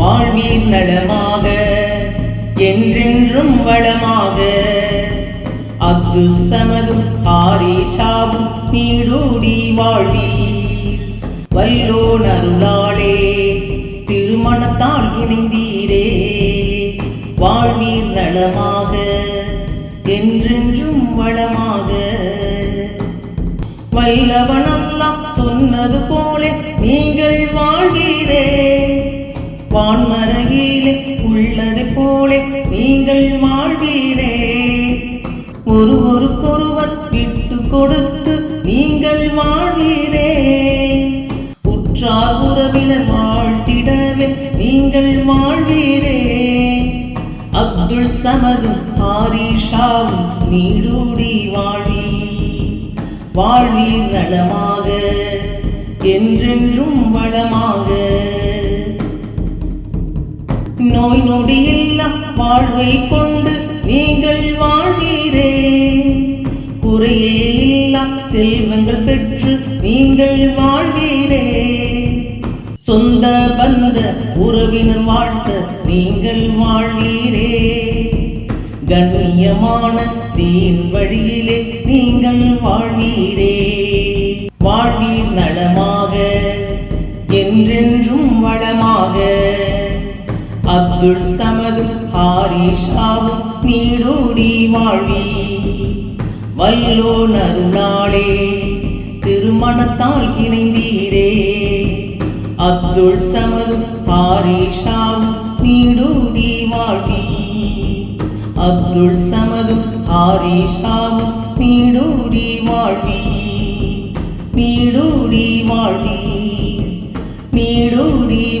வாழ்வீர் நலமாக என்றென்றும் வளமாக. அப்து சமதும் ஆரேஷாவும் நீடோடி வாழ்வீர். வல்லோன் அருளாளே திருமணத்தால் இணைந்தீரே. வாழ்வீர் நலமாக என்றென்றும் வளமாக. வல்லவனல்லாம் சொன்னது போல நீங்கள் வாழ்வீரே. வான்மரகிலே உள்ளது போலே நீங்கள் வாழ்வீரே. ஒருவருக்கொருவர் விட்டு கொடுத்து நீங்கள் வாழ்வீரே. உற்றார் உறவினர் வாழ்த்திடவே நீங்கள் வாழ்வீரே. அப்துல் சமதும் ஆரிஷாவும் நீடூடி வாழி வாழ்வீர் நலமாக என்றென்றும் வளமாக. நோய் நொடியெல்லாம் வாழ்வை கொண்டு நீங்கள் வாழ்வீரே. குறையே இல்லா செல்வங்கள் பெற்று நீங்கள் வாழ்வீரே. சொந்த பந்த உறவினர் வாழ்த்த நீங்கள் வாழ்வீரே. கண்ணியமான தீன் வழியிலே நீங்கள் வாழ்வீரே. வாழ்வீர் நலமாக அப்துல் சமதும் ஹாரிஷாவும் நீடோடி வாழ்வி. வல்லோ நருளாளே திருமணத்தால் இணைந்தீரே. அப்துல் சமதும் ஹாரிஷாவும் நீடோடி வாழ்வி. அப்துல் சமதும் ஹாரிஷாவும் நீடோடி வாழ்வி. நீடோடி வாழ்வி. நீடோடி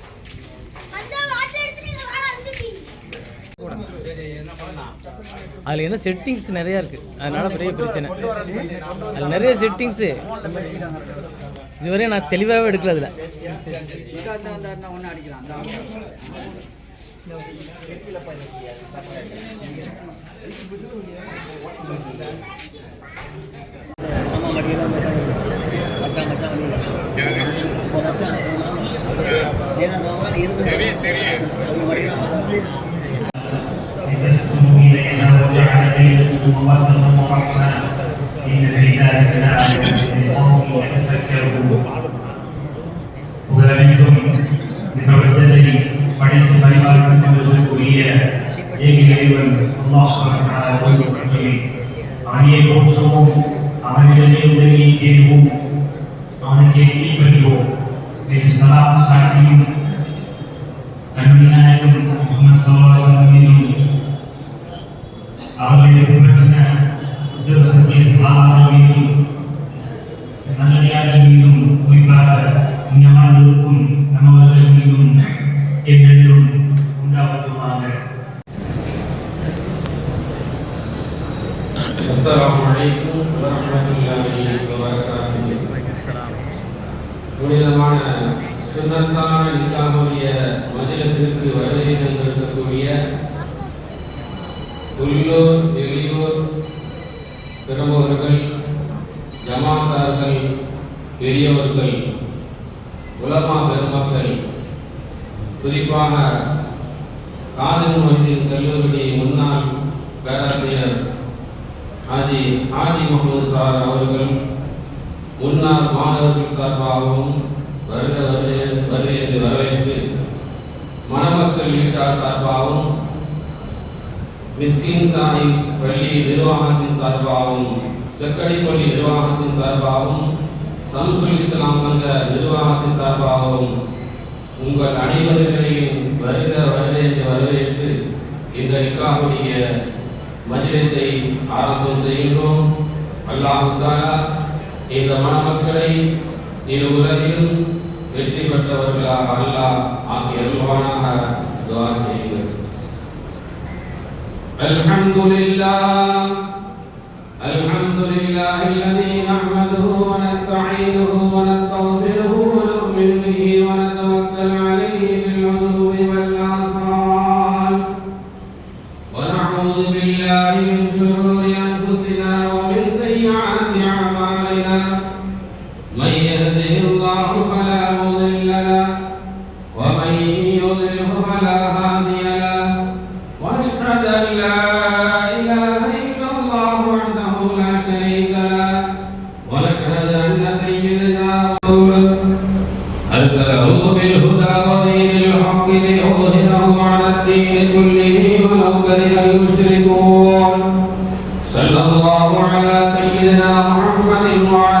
அதில் என்ன செட்டிங்ஸ் நிறையா இருக்குது அதனால் பெரிய பிரச்சனை. அதில் நிறைய செட்டிங்ஸு இதுவரையும் நான் தெளிவாகவே எடுக்கல அதில். மச்சான் بينكم مودة ورحمة إن في ذلك لآية لقوم يتفكرون புகழனைத்தும் இந்த பிரபஞ்சத்தை படைத்து பரிமாறிக் கொண்டிருக்கக்கூடிய ஏக இறைவன் அல்லாஹ் சுப்ஹானஹு வ தஆலா பற்றி அவனையே போற்றுவோம் அவனிடமே உதவியை தேடுவோம் அவனுக்கே கீழ்ப்படிவோம் மேலும் சலாம் சாட்சியும் السلام عليكم ورحمة الله وبركاته புனிதமான சுன்னத்தான நிக்காமுடைய மஜிலசிற்கு வருகை தந்திருக்கக்கூடிய உள்ளூர் வெளியூர் பிரமுகர்கள் ஜமாத்தார்கள் பெரியவர்கள் உலமா பெருமக்கள் குறிப்பாக காதல் மொழியின் கல்லூரி முன்னாள் பேராசிரியர் ஆதி ஆதி முகமது சார் அவர்கள் முன்னாள் மாணவர்கள் சார்பாகவும் வருக வருகை வருகை என்று மணமக்கள் வீட்டார் சார்பாகவும் மிஸ்கின் சாணி பள்ளி நிர்வாகத்தின் சார்பாகவும் செக்கடிப்பள்ளி நிர்வாகத்தின் சார்பாகவும் சம்சுல் இஸ்லாம் சங்க நிர்வாகத்தின் சார்பாகவும் உங்கள் அனைவர்களையும் வருக வருக என்று வரவேற்று இந்த இக்காவுடைய மஜ்லிஸை ஆரம்பம் செய்கின்றோம் அல்லாஹு தாலா இந்த மணமக்களை இரு உலகிலும் வெற்றி பெற்றவர்களாக அல்லாஹ் ஆகிய அருள்வானாக துஆ செய்கிறேன் الحمد لله الحمد لله الذي الدين كله ولو كره المشركون. صلى الله على سيدنا محمد وعلى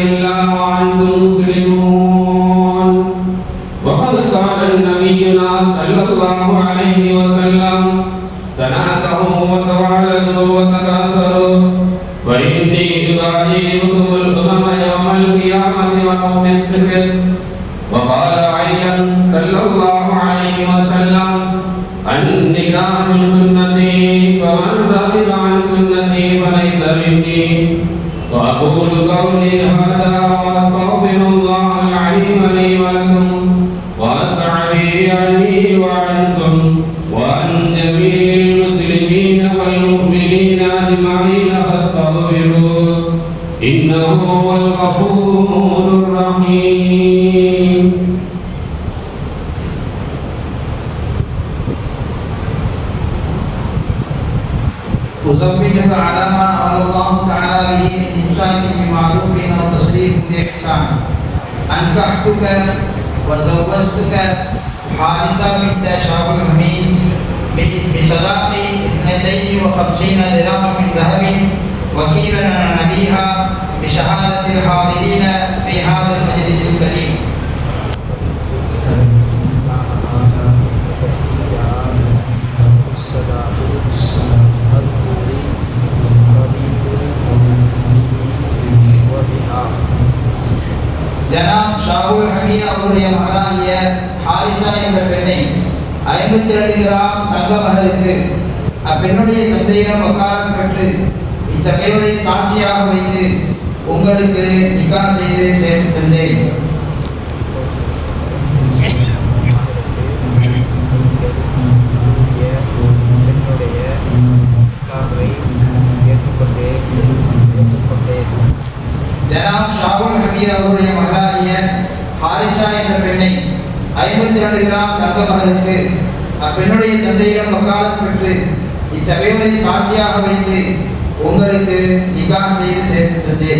السكر وقال أيضا صلى الله عليه وسلم النكاح من سنتي فمن رغب عن سنتي فليس مني. وأقول قولي هذا وأستغفر الله العليم لي ولكم وأستعفي عني وعنكم وعن جميع المسلمين والمؤمنين أجمعين فاستغفروه إنه هو الغفور الرحيم على ما أمر الله تعالى به من إمساك بمعروف أو تسليم بإحسان أنكحتك وزوجتك حارثة بنت شهاب الحميد بصداق اثنتين وخمسين درهم من ذهب. وكيلا عن أبيها بشهادة الحاضرين في هذا المجلس الكريم ஜனாப் ஷாகுல் ஹமீத் அவருடைய மகனாகிய ஹாரிஷா என்ற பெண்ணை ஐம்பத்தி ரெண்டு கிராம் தங்க மகளுக்கு அப்பெண்ணுடைய தந்தையிடம் வக்காலத் பெற்று இச்சகைவரை சாட்சியாக வைத்து உங்களுக்கு நிக்கா செய்து சேர்த்து தந்தேன். ஜனாப் ஷாகுல் ஹமீத் அவருடைய மகளாகிய ஹாரிஷா என்ற பெண்ணை ஐம்பத்தி ரெண்டு கிராம் தங்க மகளுக்கு அப்பெண்ணுடைய தந்தையிடம் வக்காலத் பெற்று இச்சபைகளை சாட்சியாக வைத்து உங்களுக்கு நிகா செய்து சேர்த்தது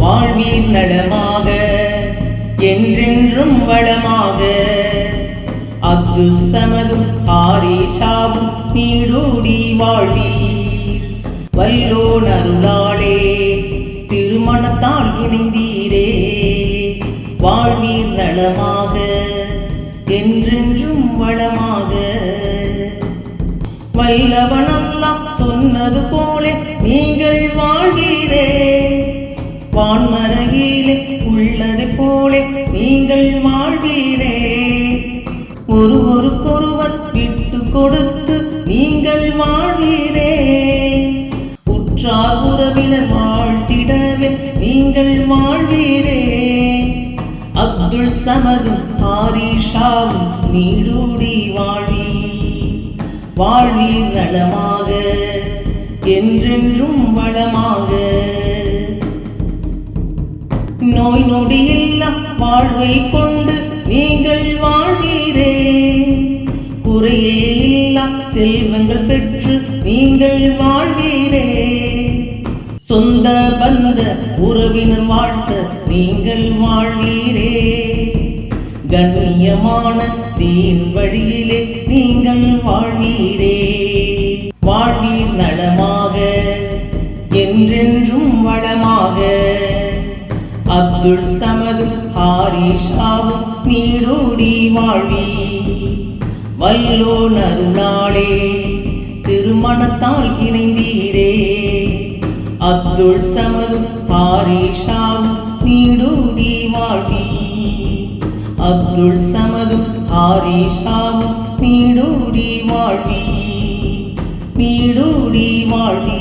வாழ்வின் நலமாக என்றென்றும் வளமாக அப்துல் சமதும் ஆரிஷாவும் நீடூடி வாழ்வி வல்லோன் அருளாளே திருமணத்தால் இணைந்தீரே. வாழ்வீர் நலமாக என்றென்றும் வளமாக. வல்லவனெல்லாம் சொன்னது போல நீங்கள் வாழ்கிறே வான்மரகிலே உள்ளது போல நீங்கள் வாழ்கிறே ஒருவருக்கொருவர் விட்டு கொடுத்து நீங்கள் வாழ்கிறே உற்றார் உறவினர் வாழ்த்திடவே. நீங்கள் வாழ்வீரே. அப்துல் சமதும் ஆரிஷாவும் நீடூடி வாழி. வாழ்வீர் நலமாக என்றென்றும் வளமாக. நோய் நொடியெல்லாம் வாழ்வை கொண்டு நீங்கள் வாழ்வீரே. குறையே இல்லா செல்வங்கள் பெற்று நீங்கள் வாழ் சொந்த பந்த உறவினர் வாழ்த்த நீங்கள் வாழ்வீரே. கண்ணியமான தீன் வழியிலே நீங்கள் வாழ்வீரே. வாழ்வீர் நலமாக என்றென்றும் வளமாக. அப்துல் சமதும் ஹாரிஷாவும் நீடோடி வாழ்வி வல்லோ நருணாளே திருமணத்தால் இணைந்தீரே. அப்துல் சமதும் ஹாரிஷாவும் நீடோடி வாழ்வி அப்துல் சமதும் ஹாரிஷாவும் நீடோடி வாழ்வி நீடோடி வாழ்வி